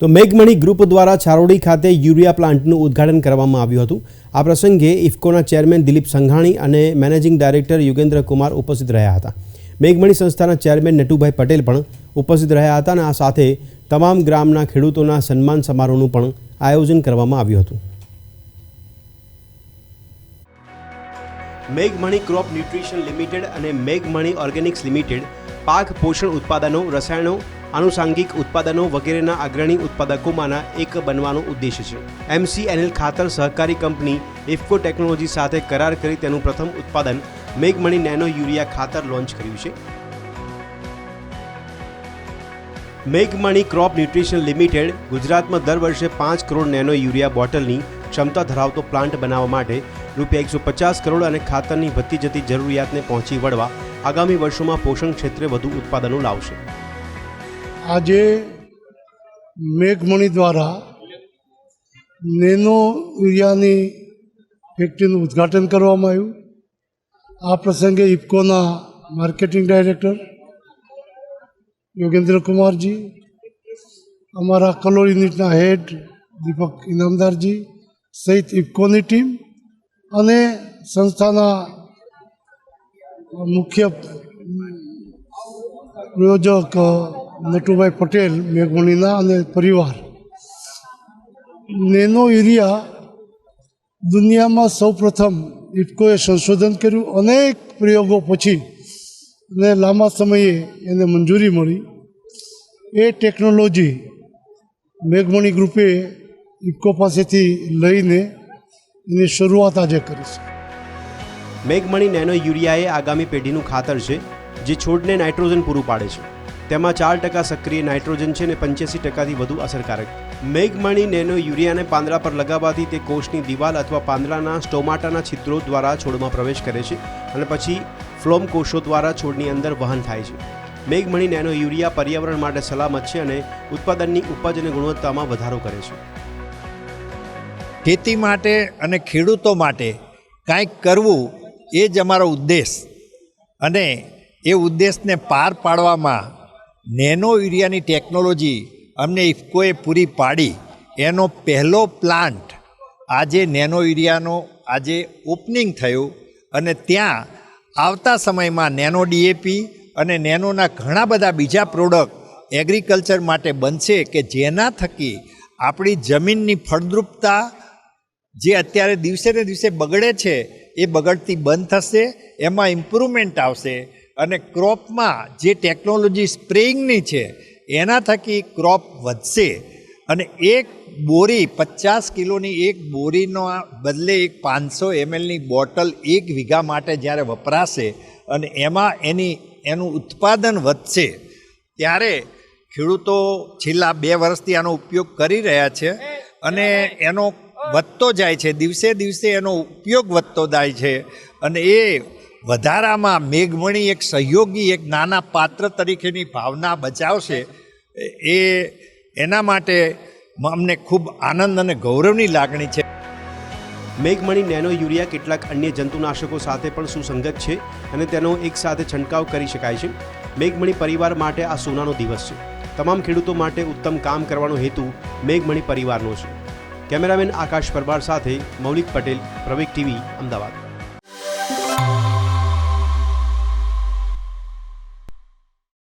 તો મેઘમણી ગ્રુપ દ્વારા છારોડી ખાતે યુરિયા પ્લાન્ટનું ઉદ્ઘાટન કરવામાં આવ્યું હતું. આ પ્રસંગે ઇફકોના ચેરમેન દિલીપ સંઘાણી અને મેનેજિંગ ડાયરેક્ટર યુગેન્દ્ર કુમાર ઉપસ્થિત રહ્યા હતા. મેઘમણી સંસ્થાના ચેરમેન નટુભાઈ પટેલ પણ ઉપસ્થિત રહ્યા હતા અને આ સાથે તમામ ગ્રામના ખેડૂતોના સન્માન સમારોહનું પણ આયોજન કરવામાં આવ્યું હતું. મેઘમણી ક્રોપ ન્યુટ્રિશન લિમિટેડ અને મેઘમણી ઓર્ગેનિક્સ લિમિટેડ પાક પોષણ ઉત્પાદનો, રસાયણો આનુષાંગિક ઉત્પાદનો વગેરેના અગ્રણી ઉત્પાદકોમાંના એક બનવાનો ઉદ્દેશ છે. એમસીએનએલ ખાતર સહકારી કંપની ઇફકો ટેકનોલોજી સાથે કરાર કરી તેનું પ્રથમ ઉત્પાદન મેઘમણી નેનો યુરિયા ખાતર લોન્ચ કર્યું છે. મેઘમણી ક્રોપ ન્યુટ્રિશન લિમિટેડ ગુજરાતમાં દર વર્ષે પાંચ કરોડ નેનો યુરિયા બોટલની ક્ષમતા ધરાવતો પ્લાન્ટ બનાવવા માટે રૂપિયા એકસો પચાસ કરોડ અને ખાતરની વધતી જતી જરૂરિયાતને પહોંચી વળવા આગામી વર્ષોમાં પોષણ ક્ષેત્રે વધુ ઉત્પાદનો લાવશે. આજે મેઘમણી દ્વારા નેનો યુરિયાની ફેક્ટરીનું ઉદ્ઘાટન કરવામાં આવ્યું આ પ્રસંગે ઇફકોના માર્કેટિંગ ડાયરેક્ટર યોગેન્દ્ર કુમારજી અમારા કલોલ યુનિટના હેડ દીપક ઇનામદારજી સહિત ઇફકોની ટીમ અને સંસ્થાના મુખ્ય પ્રયોજક નટુભાઈ પટેલ મેઘમણીના અને પરિવાર. નેનો યુરિયા દુનિયામાં સૌપ્રથમ ઇફકોએ સંશોધન કર્યું. અનેક પ્રયોગો પછી ને લાંબા સમયે એને મંજૂરી મળી. એ ટેકનોલોજી મેઘમણી ગ્રુપે ઇફકો પાસેથી લઈને એની શરૂઆત આજે કરી છે. મેઘમણી નેનો યુરિયા એ આગામી પેઢીનું ખાતર છે, જે છોડને નાઇટ્રોજન પૂરું પાડે છે. તેમાં ચાર ટકા સક્રિય નાઇટ્રોજન છે અને પંચ્યાસી ટકાથી વધુ અસરકારક. મેઘમણી નેનો યુરિયાને પાંદડા પર લગાવવાથી તે કોષની દિવાલ અથવા પાંદડાના સ્ટોમાટાના છિદ્રો દ્વારા છોડમાં પ્રવેશ કરે છે અને પછી ફ્લોમ કોષો દ્વારા છોડની અંદર વહન થાય છે. મેઘમણી નેનો યુરિયા પર્યાવરણ માટે સલામત છે અને ઉત્પાદનની ઉપજ અને ગુણવત્તામાં વધારો કરે છે. ખેતી માટે અને ખેડૂતો માટે કાંઈક કરવું એ જ અમારો ઉદ્દેશ અને એ ઉદ્દેશને પાર પાડવામાં નેનો યુરિયાની ટેકનોલોજી અમને ઇફકોએ પૂરી પાડી. એનો પહેલો પ્લાન્ટ આજે નેનો યુરિયાનો આજે ઓપનિંગ થયું અને ત્યાં આવતા સમયમાં નેનો ડીએપી અને નેનોના ઘણા બધા બીજા પ્રોડક્ટ એગ્રીકલ્ચર માટે બનશે કે જેના થકી આપણી જમીનની ફળદ્રુપતા જે અત્યારે દિવસે ને દિવસે બગડે છે, એ બગડતી બંધ થશે, એમાં ઇમ્પ્રુવમેન્ટ આવશે. અને ક્રોપમાં જે ટેકનોલોજી સ્પ્રેઇંગની છે, એના થકી ક્રોપ વધશે. અને એક બોરી, પચાસ કિલોની એક બોરીનો બદલે એક પાંચસો એમએલની બોટલ એક વીઘા માટે જ્યારે વપરાશે અને એમાં એની, એનું ઉત્પાદન વધશે, ત્યારે ખેડૂતો છેલ્લા બે વર્ષથી આનો ઉપયોગ કરી રહ્યા છે અને એનો વધતો જાય છે. દિવસે દિવસે એનો ઉપયોગ વધતો જાય છે અને એ વધારામાં મેઘમણી એક સહયોગી, એક નાના પાત્ર તરીકેની ભાવના બચાવશે, એ એના માટે અમને ખૂબ આનંદ અને ગૌરવની લાગણી છે. મેઘમણી નેનો યુરિયા કેટલાક અન્ય જંતુનાશકો સાથે પણ સુસંગત છે અને તેનો એકસાથે છંટકાવ કરી શકાય છે. મેઘમણી પરિવાર માટે આ સોનાનો દિવસ છે. તમામ ખેડૂતો માટે ઉત્તમ કામ કરવાનો હેતુ મેઘમણી પરિવારનો છે. કેમેરામેન આકાશ પરમાર સાથે મૌલિક પટેલ પ્રવેક ટીવી, અમદાવાદ.